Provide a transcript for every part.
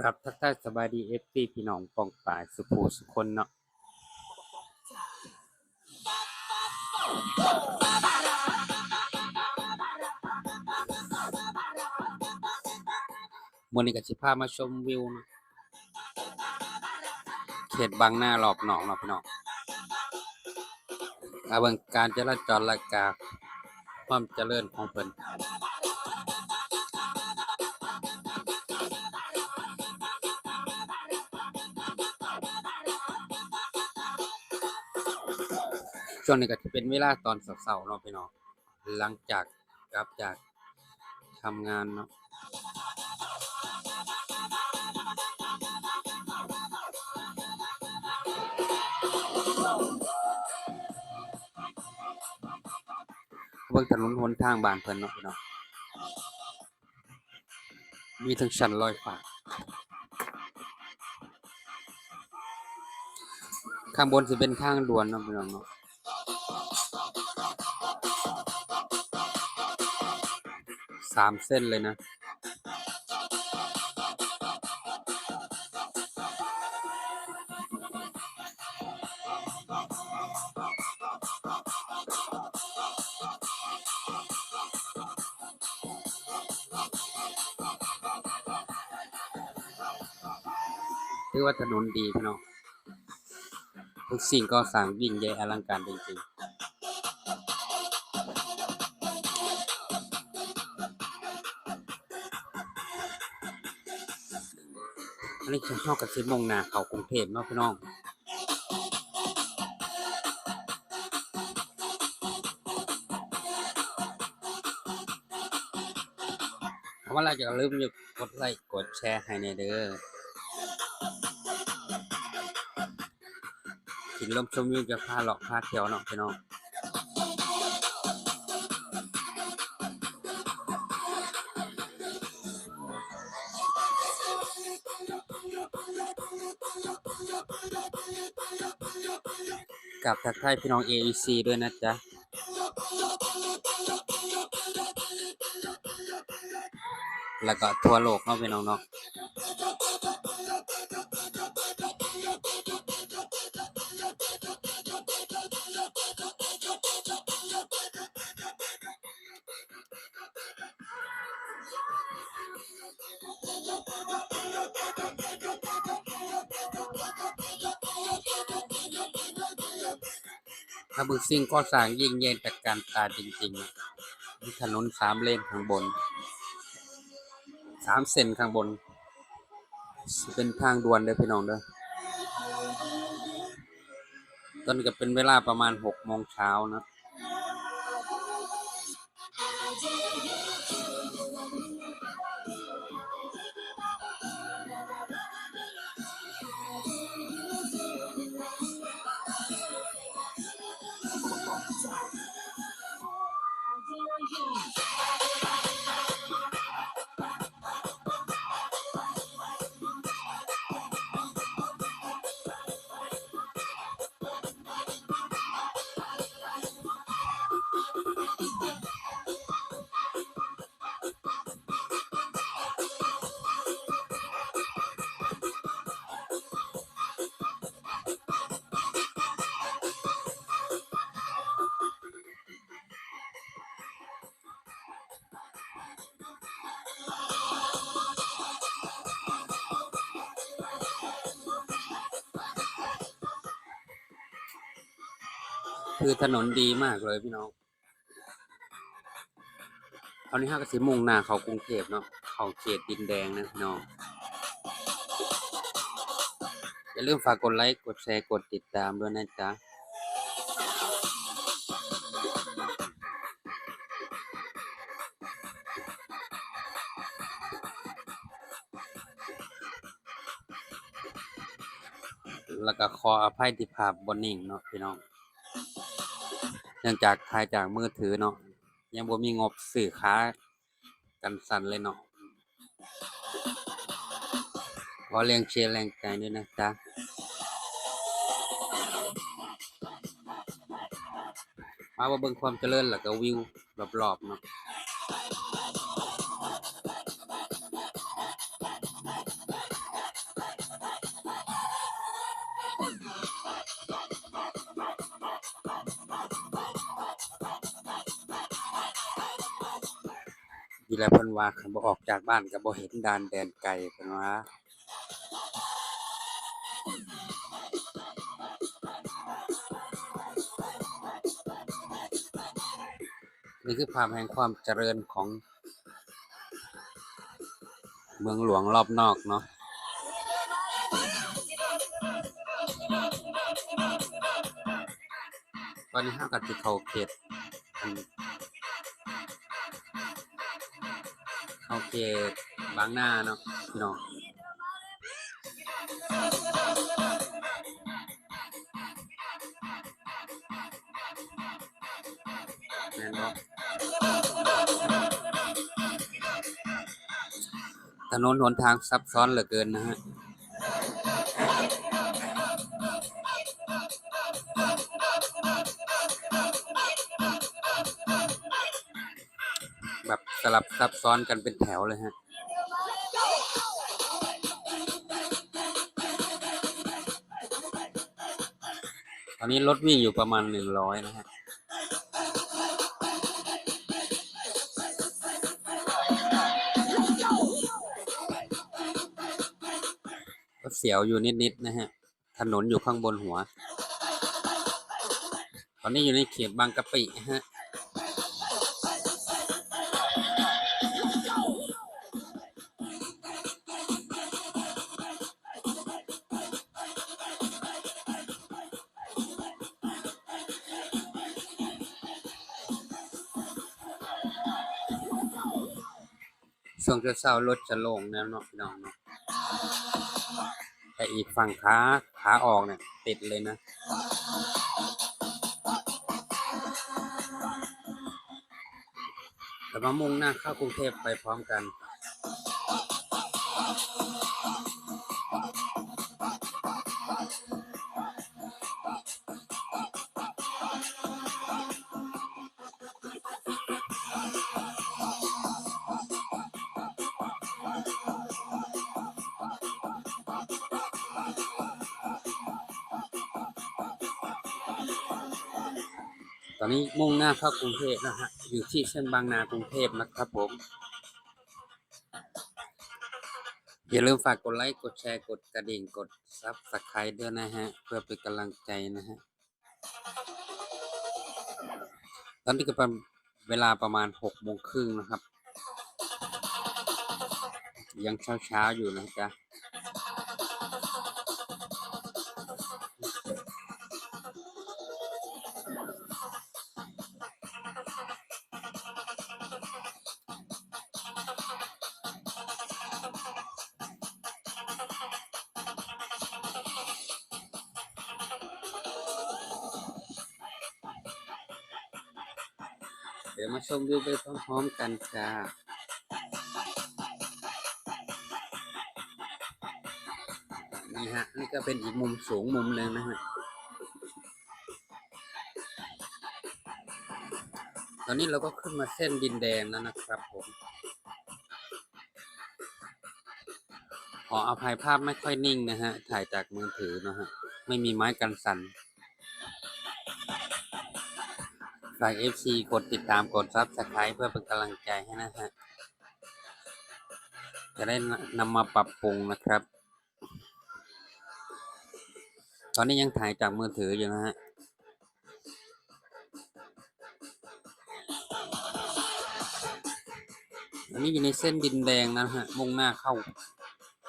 ครับทักทายสบายดีเอฟซีพี่น้องปองปายสุภูสุคนเนาะมื่อนี้ก็สิพามาชมวิวเนะเขตบางหน้ารอบหนองเนาะพี่น้องอาเบิงการจราจรและกาความเจริญของเพิ่น ช่วงนี้ก็จะเป็นเวลาตอนเช้าๆเนาะพี่น้องหลังจากกลับจากทำงานเนาะเบิ่งถนนหนทางบานเพิ่นเนาะพี่น้องมีทั้งชั้นลอยฟ้าข้างบนสิเป็นทางด่วนเนาะพี่น้องเนาะ สามเส้นเลยนะถือว่าถนนดีพี่น้องทุกสิ่งก็สร้างยิ่งใหญ่อลังการจริงๆ อันนี้ฉันชอบกับสิบโมงหนาเขากรุงเทพเนาะพี่น้องคำว่าเราจะลืมอย่ากดไลค์กดแชร์ให้ในเด้อกินลมชมวิวจะพาเลาะพาเที่ยวเนาะพี่น้อง กับทักทายพี่น้อง AEC ด้วยนะจ๊ะแล้วก็ทั่วโลกเนาะพี่น้องเนาะ บึกซิ่งก็สร้างยิ่งใหญ่ตะการตาจริงๆมีถนนสามเลนข้างบนสามเส้นข้างบน เป็นทางด่วนเด้อพี่น้องเด้อตอนนี้ก็เป็นเวลาประมาณหกโมงเช้านะ คือถนนดีมากเลยพี่น้องตอนนี้ห้าก็สิมุ่งหน้าเขากรุงเทพเนาะเขาเขตดินแดงนะพี่น้องอย่าลืมฝากกดไลค์กดแชร์กดติดตามด้วยนะจ๊ะแล้วก็ขออภัยที่ภาพบนนิ่งเนาะพี่น้อง เนื่องจากถ่ายจากมือถือเนาะยังบ่มีงบสื่อค้ากันสั่นเลยเนาะขอแรงเชียร์แรงใจด้วยนะจ๊ะมาว่าเบิ่งความเจริญแล้วก็วิวรอบๆเนาะ ทีแรกเพิ่นว่าคันบ่ออกจากบ้านก็บ่เห็นด่านแดนไกลเพิ่นว่านี่คือภาพแห่งความเจริญของ เมืองหลวงรอบนอกเนาะตอนนี้ห้ากับที่เขาเขต เขาเขตบางหน้าเนาะพี่น้องแม่นบ่ถนนหนทางซับซ้อนเหลือเกินนะฮะ สลับซับซ้อนกันเป็นแถวเลยฮะตอนนี้รถวิ่งอยู่ประมาณหนึ่งร้อยนะฮะก็เสียวอยู่นิด ๆ นะฮะ ถนนอยู่ข้างบนหัว ตอนนี้อยู่ในเขตบางกะปินะฮะ ช่วงเช้ารถจะโล่งนะเนาะพี่น้องเนาะแต่อีกฝั่งขาขาออกเนี่ยติดเลยนะแล้วมามุ่งหน้าเข้ากรุงเทพไปพร้อมกัน อนนี้มุ่งหน้าเข้ากรุงเทพนะฮะ อยู่ที่เส้นบางนากรุงเทพนะครับผม อย่าลืมฝากกดไลค์ กดแชร์ กดกระดิ่ง กดซับสไครต์ด้วยนะฮะ เพื่อเป็นกำลังใจนะฮะ ตอนนี้ก็เป็นเวลาประมาณหกโมงครึ่งนะครับ ยังเช้าเช้าๆอยู่นะจ๊ะ ดี๋ยวมาชมวิวไปพร้อมๆกันจ้านี่ฮะนี่ก็เป็นอีกมุมสูงมุมหนึ่งนะฮะตอนนี้เราก็ขึ้นมาเส้นดินแดงแล้วนะครับผมขออภัยภาพไม่ค่อยนิ่งนะฮะ ถ่ายจากมือถือนะฮะ ไม่มีไม้กันสั่น ฝาก FC กดติดตามกดซับสไคร b e เพื่อเป็นกำลังใจให้นะฮะ จะได้นำมาปรับปรุงนะครับ ตอนนี้ยังถ่ายจากมือถืออยู่นะฮะอันนี้อยู่ในเส้นดินแดงนะฮะ มุ่งหน้าเข้า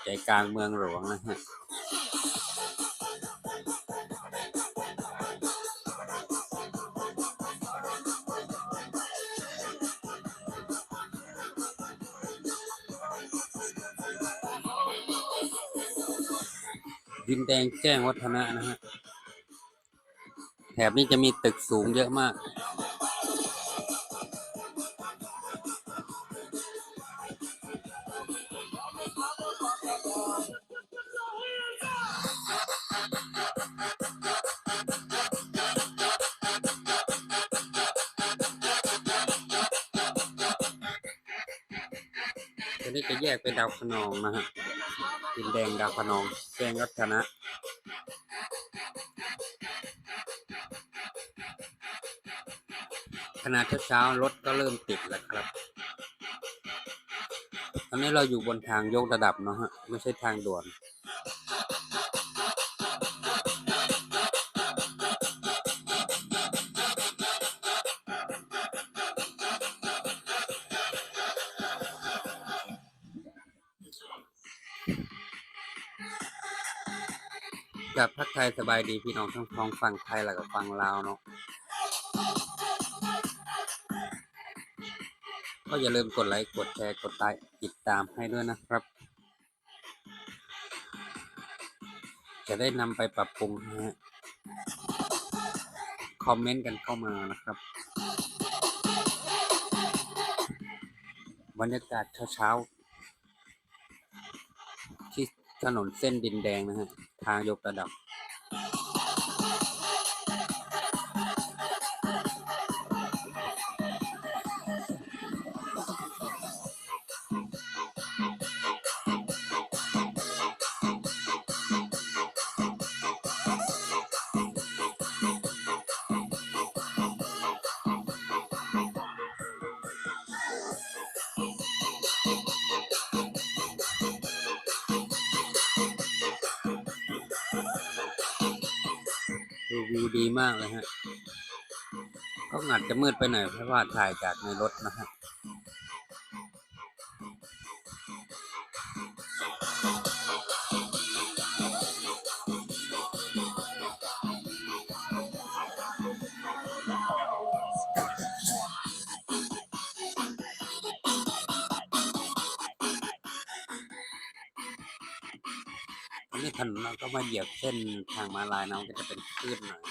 ใจกลางเมืองหลวงนะฮะ ดินแดงแจ้งวัฒนะนะฮะ แถบนี้จะมีตึกสูงเยอะมากตัวนี้จะแยกเป็นดาวคะนองนะฮะ ดินแดงดาวพนองแดงรัตนะขณะเช้ารถก็เริ่มติดแล้วครับ ตอนนี้เราอยู่บนทางยกระดับเนาะฮะ ไม่ใช่ทางด่วน กับทักทายสบายดีพี่น้องทั้งท้องฝั่งไทยแล้วก็ฝั่งลาวเนาะก็อย่าลืมกดไลค์กดแชร์กดติดตามให้ด้วยนะครับ จะได้นำไปปรับปรุงฮะคอมเมนต์กันเข้ามานะครับ บรรยากาศเช้าๆที่ถนนเส้นดินแดงนะฮะ ทางยกระดับ วิวดีมากเลยฮะก็อาจจะมืดไปหน่อยเพราะว่าถ่ายจากในรถนะฮะ นนี้ถนนเราก็มาเหยียบเส้นทางมาลายนะมันก็จะเป็นคลื่นหน่อย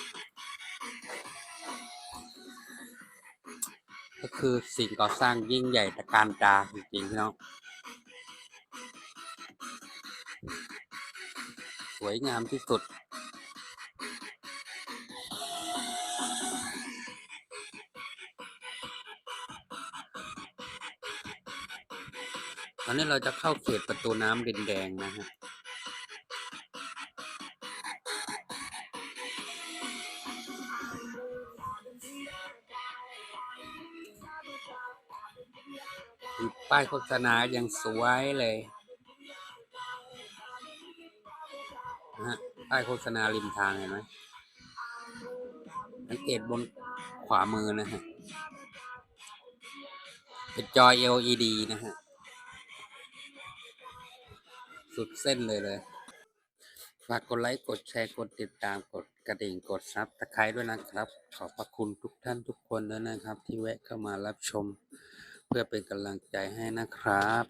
ก็คือสิ่งก่อสร้างยิ่งใหญ่ตะการตาจริงๆพี่น้องสวยงามที่สุด ตอนนี้เราจะเข้าเขตประตูน้ำดินแดงนะฮะ ป้ายโฆษณายังสวยเลยฮะป้ายโฆษณาริมทางเห็นไหมสังเกตบนขวามือนะฮะเป็นจอ LED นะฮะ สุดเส้นเลยเลยฝากกดไลค์ กดแชร์ กดติดตาม กดกระดิ่ง กดซับตะไคร้ด้วยนะครับ ขอบพระคุณทุกท่านทุกคนด้วยนะครับ ที่แวะเข้ามารับชม เพื่อเป็นกำลังใจให้นะครับ